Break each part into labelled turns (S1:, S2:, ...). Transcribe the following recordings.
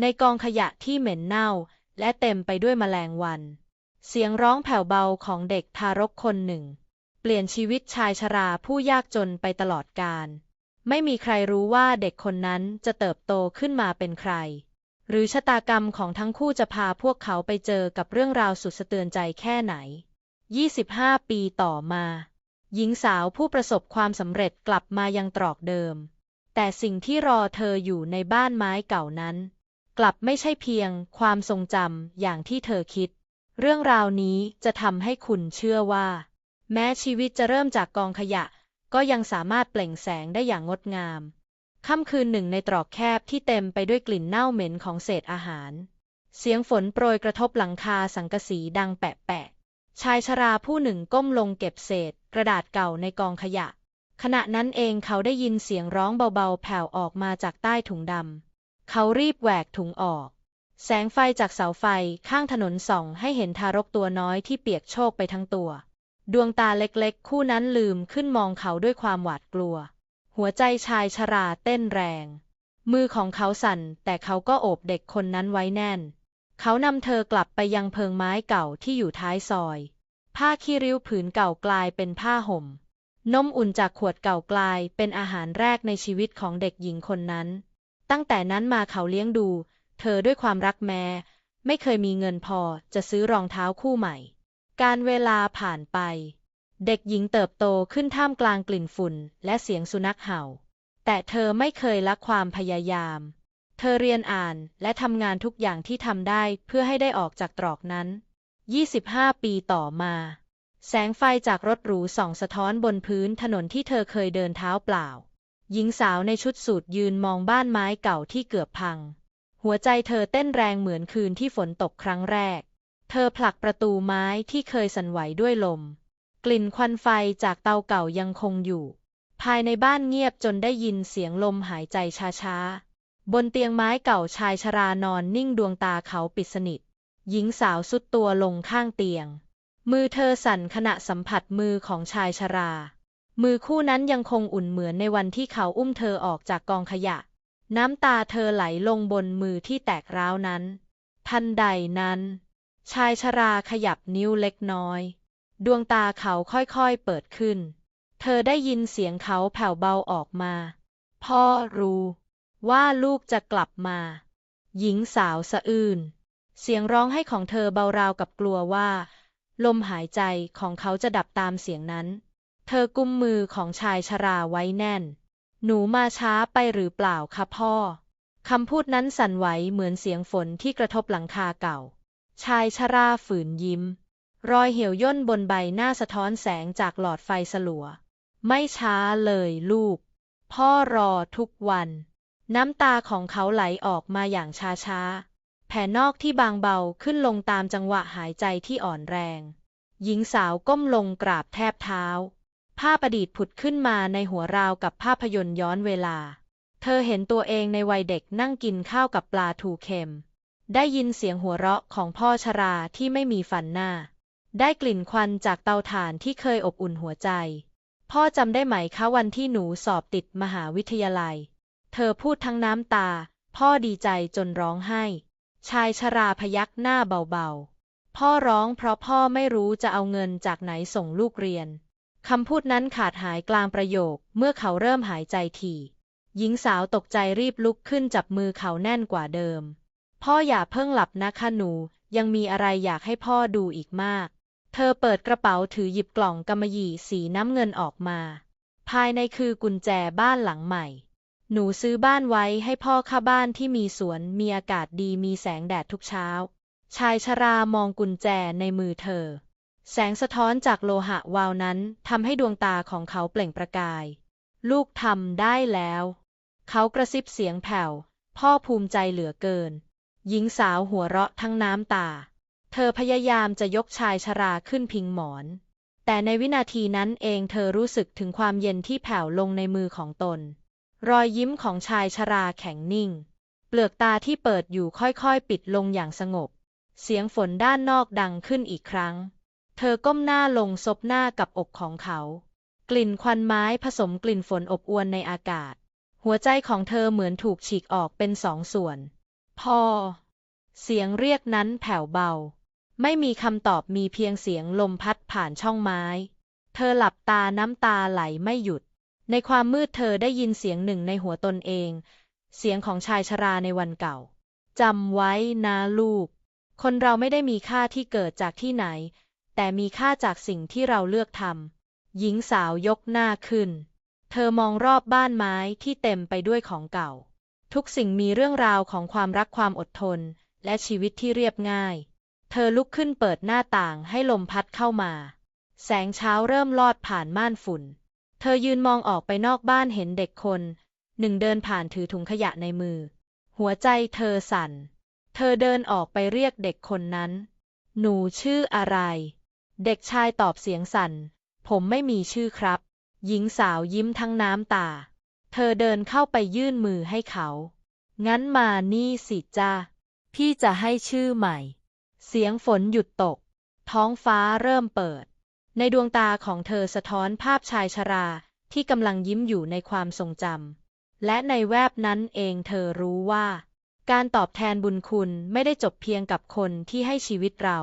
S1: ในกองขยะที่เหม็นเน่า และเต็มไปด้วยแมลงวัน เสียงร้องแผ่วเบาของเด็กทารกคนหนึ่ง เปลี่ยนชีวิตชายชราผู้ยากจนไปตลอดกาลไม่มีใครรู้ว่าเด็กคนนั้นจะเติบโตขึ้นมาเป็นใคร หรือชะตากรรมของทั้งคู่จะพาพวกเขาไปเจอกับเรื่องราวสุดสะเตือนใจแค่ไหน 25 ปีต่อมา หญิงสาวผู้ประสบความสำเร็จกลับมายังตรอกเดิม แต่สิ่งที่รอเธออยู่ในบ้านไม้เก่านั้น กลับไม่ใช่เพียงความทรงจำอย่างที่เธอคิด เรื่องราวนี้จะทำให้คุณเชื่อว่า แม้ชีวิตจะเริ่มจากกองขยะ ก็ยังสามารถเปล่งแสงได้อย่างงดงาม ค่ำคืนหนึ่งในตรอกแคบที่เต็มไปด้วยกลิ่นเน่าเหม็นของเศษอาหาร เสียงฝนโปรยกระทบหลังคาสังกะสีดังแปะๆชายชราผู้หนึ่งก้มลงเก็บเศษ กระดาษเก่าในกองขยะ ขณะนั้นเองเขาได้ยินเสียงร้องเบาๆ แผ่วออกมาจากใต้ถุงดำ เขารีบแหวกถุงออก แสงไฟจากเสาไฟข้างถนนส่อง ให้เห็นทารกตัวน้อยที่เปียกโชกไปทั้งตัว ดวงตาเล็กๆ คู่นั้นลืมขึ้นมองเขาด้วยความหวาดกลัว หัวใจชายชราเต้นแรง มือของเขาสั่น แต่เขาก็โอบเด็กคนนั้นไว้แน่น เขานำเธอกลับไปยังเพิงไม้เก่าที่อยู่ท้ายซอย ผ้าขี้ริ้วผืนเก่ากลายเป็นผ้าห่มนมอุ่นจากขวดเก่ากลายเป็นอาหารแรกในชีวิตของเด็กหญิงคนนั้น ตั้งแต่นั้นมาเขาเลี้ยงดู เธอด้วยความรักแม้ ไม่เคยมีเงินพอจะซื้อรองเท้าคู่ใหม่ การเวลาผ่านไป เด็กหญิงเติบโตขึ้นท่ามกลางกลิ่นฝุ่นและเสียงสุนัขเห่า แต่เธอไม่เคยละความพยายาม เธอเรียนอ่านและทำงานทุกอย่างที่ทำได้เพื่อให้ได้ออกจากตรอกนั้น 25 ปีต่อมา แสงไฟจากรถหรูส่องสะท้อนบนพื้นถนนที่เธอเคยเดินเท้าเปล่า หญิงสาวในชุดสูทยืนมองบ้านไม้เก่าที่เกือบพัง หัวใจเธอเต้นแรงเหมือนคืนที่ฝนตกครั้งแรก เธอผลักประตูไม้ที่เคยสั่นไหวด้วยลม กลิ่นควันไฟจากเตาเก่ายังคงอยู่ ภายในบ้านเงียบจนได้ยินเสียงลมหายใจช้าๆ บนเตียงไม้เก่าชายชรานอนนิ่งดวงตาเขาปิดสนิท หญิงสาวสุดตัวลงข้างเตียง มือเธอสั่นขณะสัมผัสมือของชายชรา มือคู่นั้นยังคงอุ่นเหมือนในวันที่เขาอุ้มเธอออกจากกองขยะ น้ำตาเธอไหลลงบนมือที่แตกร้าวนั้น ทันใดนั้น ชายชราขยับนิ้วเล็กน้อย ดวงตาเขาค่อยๆเปิดขึ้น เธอได้ยินเสียงเขาแผ่วเบาออกมา พ่อรู้ ว่าลูกจะกลับมา หญิงสาวสะอื้นเสียงร้องให้ของเธอเบาราวกับกลัวว่า ลมหายใจของเขาจะดับตามเสียงนั้น เธอกุมมือของชายชราไว้แน่น หนูมาช้าไปหรือเปล่าคะพ่อ คำพูดนั้นสั่นไหวเหมือนเสียงฝนที่กระทบหลังคาเก่า ชายชราฝืนยิ้ม รอยเหี่ยวย่นบนใบหน้าสะท้อนแสงจากหลอดไฟสลัว ไม่ช้าเลยลูก พ่อรอทุกวัน น้ำตาของเขาไหลออกมาอย่างช้าๆ แผ่นอกที่บางเบาขึ้นลงตามจังหวะหายใจที่อ่อนแรง หญิงสาวก้มลงกราบแทบเท้า ภาพอดีตผุดขึ้นมาในหัวราวกับภาพยนตร์ย้อนเวลา เธอเห็นตัวเองในวัยเด็กนั่งกินข้าวกับปลาทูเค็ม ได้ยินเสียงหัวเราะของพ่อชราที่ไม่มีฟันหน้า ได้กลิ่นควันจากเตาถ่านที่เคยอบอุ่นหัวใจ พ่อจำได้ไหมคะวันที่หนูสอบติดมหาวิทยาลัย เธอพูดทั้งน้ำตา พ่อดีใจจนร้องไห้ ชายชราพยักหน้าเบาๆ พ่อร้องเพราะพ่อไม่รู้จะเอาเงินจากไหนส่งลูกเรียน คำพูดนั้นขาดหายกลางประโยค เมื่อเขาเริ่มหายใจถี่หญิงสาวตกใจรีบลุกขึ้นจับมือเขาแน่นกว่าเดิม พ่ออย่าเพิ่งหลับนะคะหนู ยังมีอะไรอยากให้พ่อดูอีกมาก เธอเปิดกระเป๋าถือหยิบกล่องกำมะหยี่สีน้ำเงินออกมา ภายในคือกุญแจบ้านหลังใหม่ หนูซื้อบ้านไว้ให้พ่อค่าบ้านที่มีสวน มีอากาศดีมีแสงแดดทุกเช้า ชายชรามองกุญแจในมือเธอ แสงสะท้อนจากโลหะวาวนั้นทำให้ดวงตาของเขาเปล่งประกาย ลูกทำได้แล้ว เขากระซิบเสียงแผ่ว พ่อภูมิใจเหลือเกิน หญิงสาวหัวเราะทั้งน้ำตา เธอพยายามจะยกชายชราขึ้นพิงหมอน แต่ในวินาทีนั้นเองเธอรู้สึกถึงความเย็นที่แผ่วลงในมือของตน รอยยิ้มของชายชราแข็งนิ่ง เปลือกตาที่เปิดอยู่ค่อยๆ ปิดลงอย่างสงบ เสียงฝนด้านนอกดังขึ้นอีกครั้ง เธอก้มหน้าลงซบหน้ากับอกของเขา กลิ่นควันไม้ผสมกลิ่นฝนอบอวลในอากาศ หัวใจของเธอเหมือนถูกฉีกออกเป็นสองส่วน พอ เสียงเรียกนั้นแผ่วเบา ไม่มีคำตอบมีเพียงเสียงลมพัดผ่านช่องไม้ เธอหลับตาน้ำตาไหลไม่หยุด ในความมืดเธอได้ยินเสียงหนึ่งในหัวตนเอง เสียงของชายชราในวันเก่าจำไว้นะลูก คนเราไม่ได้มีค่าที่เกิดจากที่ไหน แต่มีค่าจากสิ่งที่เราเลือกทำหญิงสาวยกหน้าขึ้น เธอมองรอบบ้านไม้ที่เต็มไปด้วยของเก่า ทุกสิ่งมีเรื่องราวของความรักความอดทน และชีวิตที่เรียบง่าย เธอลุกขึ้นเปิดหน้าต่างให้ลมพัดเข้ามา แสงเช้าเริ่มลอดผ่านม่านฝุ่น เธอยืนมองออกไปนอกบ้านเห็นเด็กคน หนึ่งเดินผ่านถือถุงขยะในมือ หัวใจเธอสั่น เธอเดินออกไปเรียกเด็กคนนั้น หนูชื่ออะไร เด็กชายตอบเสียงสั่น ผมไม่มีชื่อครับ หญิงสาวยิ้มทั้งน้ำตา เธอเดินเข้าไปยื่นมือให้เขา งั้นมานี่สิจ้า พี่จะให้ชื่อใหม่ เสียงฝนหยุดตก ท้องฟ้าเริ่มเปิด ในดวงตาของเธอสะท้อนภาพชายชราที่กำลังยิ้มอยู่ในความทรงจำ และในแวบนั้นเองเธอรู้ว่า การตอบแทนบุญคุณไม่ได้จบเพียงกับคนที่ให้ชีวิตเรา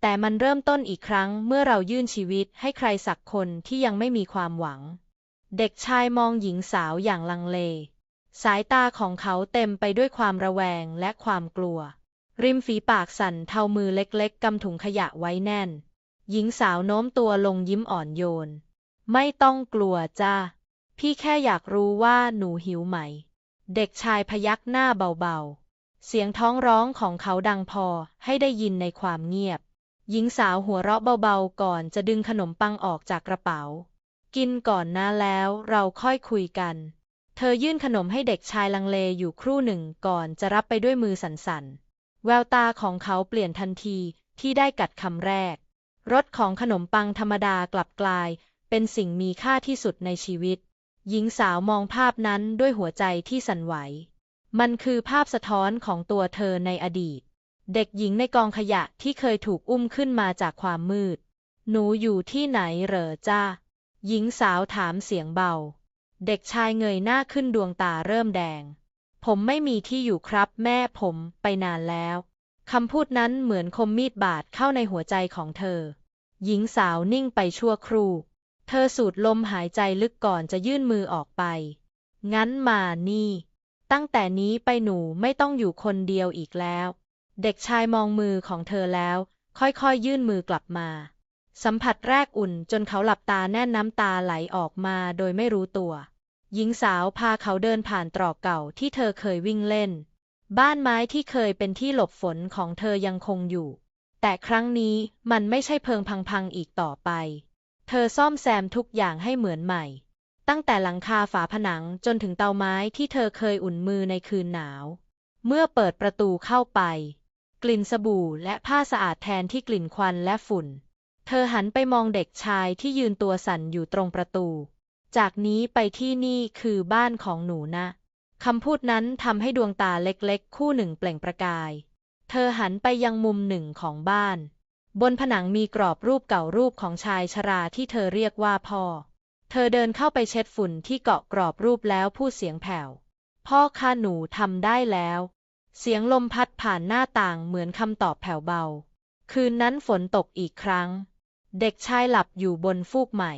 S1: แต่มันเริ่มต้นอีกครั้งเมื่อเรายื่นชีวิตให้ใครสักคนที่ยังไม่มีความหวัง เด็กชายมองหญิงสาวอย่างลังเล สายตาของเขาเต็มไปด้วยความระแวงและความกลัว ริมฝีปากสั่นเทามือเล็กๆกำถุงขยะไว้แน่น หญิงสาวโน้มตัวลงยิ้มอ่อนโยน ไม่ต้องกลัวจ้าพี่แค่อยากรู้ว่าหนูหิวไหม เด็กชายพยักหน้าเบาๆ เสียงท้องร้องของเขาดังพอให้ได้ยินในความเงียบ หญิงสาวหัวเราะเบาๆ ก่อนจะดึงขนมปังออกจากกระเป๋า กินก่อนนะแล้วเราค่อยคุยกัน เธอยื่นขนมให้เด็กชายลังเลอยู่ครู่หนึ่งก่อนจะรับไปด้วยมือสั่นๆ แววตาของเขาเปลี่ยนทันทีที่ได้กัดคำแรก รสของขนมปังธรรมดากลับกลาย เป็นสิ่งมีค่าที่สุดในชีวิต หญิงสาวมองภาพนั้นด้วยหัวใจที่สั่นไหว มันคือภาพสะท้อนของตัวเธอในอดีต เด็กหญิงในกองขยะที่เคยถูกอุ้มขึ้นมาจากความมืด หนูอยู่ที่ไหนเหรอจ้าหญิงสาวถามเสียงเบา เด็กชายเงยหน้าขึ้นดวงตาเริ่มแดง ผมไม่มีที่อยู่ครับแม่ผมไปนานแล้ว คำพูดนั้นเหมือนคมมีดบาดเข้าในหัวใจของเธอ หญิงสาวนิ่งไปชั่วครู่ เธอสูดลมหายใจลึกก่อนจะยื่นมือออกไป งั้นมานี่ ตั้งแต่นี้ไปหนูไม่ต้องอยู่คนเดียวอีกแล้ว เด็กชายมองมือของเธอแล้ว ค่อยๆยื่นมือกลับมา สัมผัสแรกอุ่นจนเขาหลับตาแน่นน้ำตาไหลออกมาโดยไม่รู้ตัว หญิงสาวพาเขาเดินผ่านตรอกเก่าที่เธอเคยวิ่งเล่น บ้านไม้ที่เคยเป็นที่หลบฝนของเธอยังคงอยู่ แต่ครั้งนี้มันไม่ใช่เพิงพังๆอีกต่อไป เธอซ่อมแซมทุกอย่างให้เหมือนใหม่ ตั้งแต่หลังคาฝาผนังจนถึงเตาไม้ที่เธอเคยอุ่นมือในคืนหนาว เมื่อเปิดประตูเข้าไป กลิ่นสบู่และผ้าสะอาดแทนที่กลิ่นควันและฝุ่น เธอหันไปมองเด็กชายที่ยืนตัวสั่นอยู่ตรงประตู จากนี้ไปที่นี่คือบ้านของหนูนะ คำพูดนั้นทำให้ดวงตาเล็กๆ คู่หนึ่งเปล่งประกาย เธอหันไปยังมุมหนึ่งของบ้าน บนผนังมีกรอบรูปเก่ารูปของชายชราที่เธอเรียกว่าพ่อ เธอเดินเข้าไปเช็ดฝุ่นที่เกาะกรอบรูปแล้วพูดเสียงแผ่ว พ่อข้าหนูทำได้แล้ว เสียงลมพัดผ่านหน้าต่างเหมือนคำตอบแผ่วเบา คืนนั้นฝนตกอีกครั้ง เด็กชายหลับอยู่บนฟูกใหม่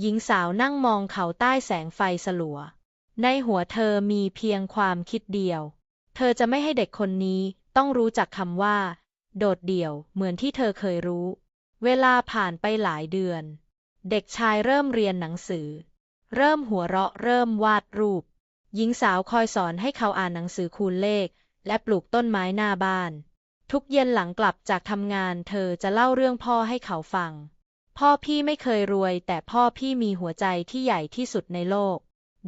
S1: หญิงสาวนั่งมองเขาใต้แสงไฟสลัว ในหัวเธอมีเพียงความคิดเดียว เธอจะไม่ให้เด็กคนนี้ต้องรู้จักคำว่า โดดเดี่ยวเหมือนที่เธอเคยรู้ เวลาผ่านไปหลายเดือน เด็กชายเริ่มเรียนหนังสือ เริ่มหัวเราะเริ่มวาดรูป หญิงสาวคอยสอนให้เขาอ่านหนังสือคูณเลข และปลูกต้นไม้หน้าบ้าน ทุกเย็นหลังกลับจากทำงานเธอจะเล่าเรื่องพ่อให้เขาฟัง พ่อพี่ไม่เคยรวย แต่พ่อพี่มีหัวใจที่ใหญ่ที่สุดในโลก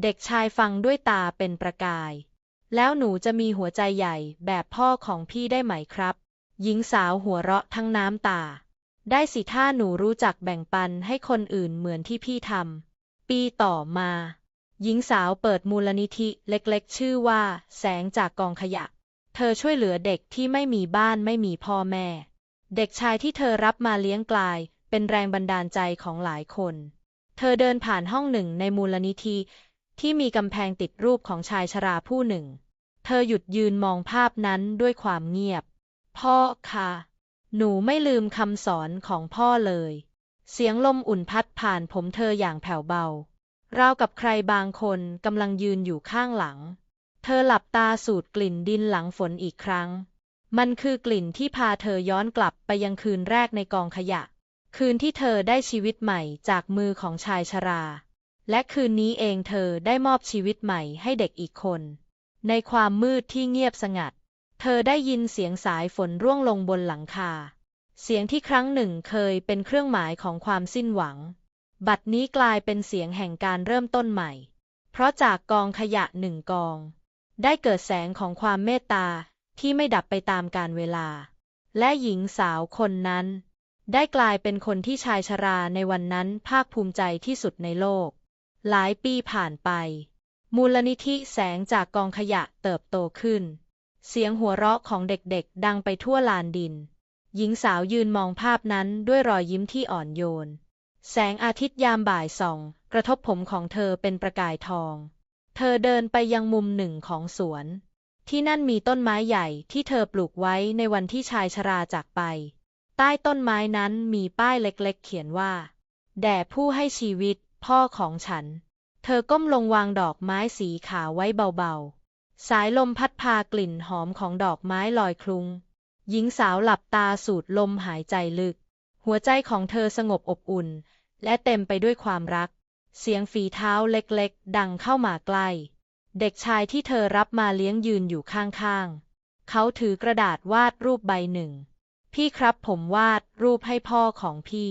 S1: เด็กชายฟังด้วยตาเป็นประกาย แล้วหนูจะมีหัวใจใหญ่แบบพ่อของพี่ได้ไหมครับ หญิงสาวหัวเราะทั้งน้ำตา ได้สิถ้าหนูรู้จักแบ่งปันให้คนอื่นเหมือนที่พี่ทำปีต่อมาหญิงสาวเปิดมูลนิธิเล็กๆ ชื่อว่า แสงจากกองขยะ ธอช่วยเหลือเด็กที่ไม่มีบ้านไม่มีพ่อแม่ เด็กชายที่เธอรับมาเลี้ยงกลาย เป็นแรงบันดาลใจของหลายคน เธอเดินผ่านห้องหนึ่งในมูลนิธิที่มีกำแพงติดรูปของชายชราผู้หนึ่ง เธอหยุดยืนมองภาพนั้นด้วยความเงียบ พ่อค่ะ หนูไม่ลืมคำสอนของพ่อเลย เสียงลมอุ่นพัดผ่านผมเธออย่างแผ่วเบา ราวกับใครบางคนกำลังยืนอยู่ข้างหลัง เธอหลับตาสูดกลิ่นดินหลังฝนอีกครั้ง มันคือกลิ่นที่พาเธอย้อนกลับไปยังคืนแรกในกองขยะ คืนที่เธอได้ชีวิตใหม่จากมือของชายชรา และคืนนี้เองเธอได้มอบชีวิตใหม่ให้เด็กอีกคน ในความมืดที่เงียบสงัด เธอได้ยินเสียงสายฝนร่วงลงบนหลังคา เสียงที่ครั้งหนึ่งเคยเป็นเครื่องหมายของความสิ้นหวัง บัดนี้กลายเป็นเสียงแห่งการเริ่มต้นใหม่ เพราะจากกองขยะหนึ่งกอง ได้เกิดแสงของความเมตตาที่ไม่ดับไปตามกาลเวลา และหญิงสาวคนนั้น ได้กลายเป็นคนที่ชายชราในวันนั้นภาคภูมิใจที่สุดในโลก หลายปีผ่านไป มูลนิธิแสงจากกองขยะเติบโตขึ้น เสียงหัวเราะของเด็กๆ ดังไปทั่วลานดิน หญิงสาวยืนมองภาพนั้นด้วยรอยยิ้มที่อ่อนโยน แสงอาทิตย์ยามบ่ายส่อง กระทบผมของเธอเป็นประกายทอง เธอเดินไปยังมุมหนึ่งของสวน ที่นั่นมีต้นไม้ใหญ่ที่เธอปลูกไว้ในวันที่ชายชราจากไป ใต้ต้นไม้นั้นมีป้ายเล็กๆ เขียนว่า แด่ผู้ให้ชีวิต พ่อของฉัน เธอก้มลงวางดอกไม้สีขาวไว้เบาๆ สายลมพัดพากลิ่นหอมของดอกไม้ลอยคลุ้งหญิงสาวหลับตาสูดลมหายใจลึก หัวใจของเธอสงบอบอุ่น และเต็มไปด้วยความรัก เสียงฝีเท้าเล็กๆ ดังเข้ามาใกล้ เด็กชายที่เธอรับมาเลี้ยงยืนอยู่ข้างๆ เขาถือกระดาษวาดรูปใบหนึ่ง พี่ครับผมวาดรูปให้พ่อของพี่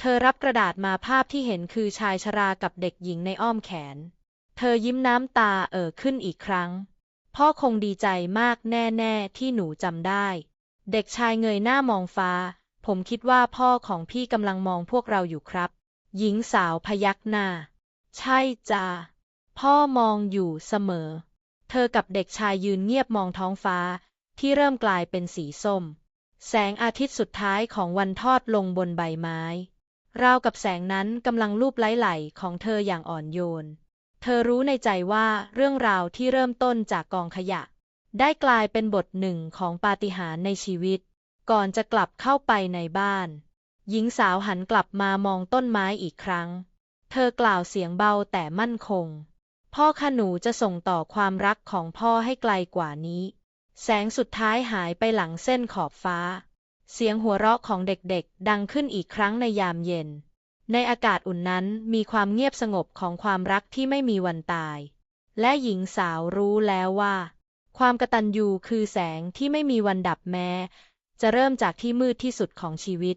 S1: เธอรับกระดาษมาภาพที่เห็นคือชายชรากับเด็กหญิงในอ้อมแขน เธอยิ้มน้ำตาเอ่อขึ้นอีกครั้ง พ่อคงดีใจมากแน่ๆ ที่หนูจำได้ เด็กชายเงยหน้ามองฟ้า ผมคิดว่าพ่อของพี่กำลังมองพวกเราอยู่ครับ หญิงสาวพยักหน้า ใช่จ้า พ่อมองอยู่เสมอ เธอกับเด็กชายยืนเงียบมองท้องฟ้า ที่เริ่มกลายเป็นสีส้ม แสงอาทิตย์สุดท้ายของวันทอดลงบนใบไม้ ราวกับแสงนั้นกำลังลูบไล้ไหลของเธออย่างอ่อนโยน เธอรู้ในใจว่าเรื่องราวที่เริ่มต้นจากกองขยะ ได้กลายเป็นบทหนึ่งของปาฏิหาริย์ในชีวิต ก่อนจะกลับเข้าไปในบ้าน หญิงสาวหันกลับมามองต้นไม้อีกครั้ง เธอกล่าวเสียงเบาแต่มั่นคง พ่อขนูจะส่งต่อความรักของพ่อให้ไกลกว่านี้ แสงสุดท้ายหายไปหลังเส้นขอบฟ้า เสียงหัวเราะของเด็กๆ ดังขึ้นอีกครั้งในยามเย็น ในอากาศอุ่นนั้นมีความเงียบสงบของความรักที่ไม่มีวันตาย และหญิงสาวรู้แล้วว่า ความกตัญญูคือแสงที่ไม่มีวันดับแม้ จะเริ่มจากที่มืดที่สุดของชีวิต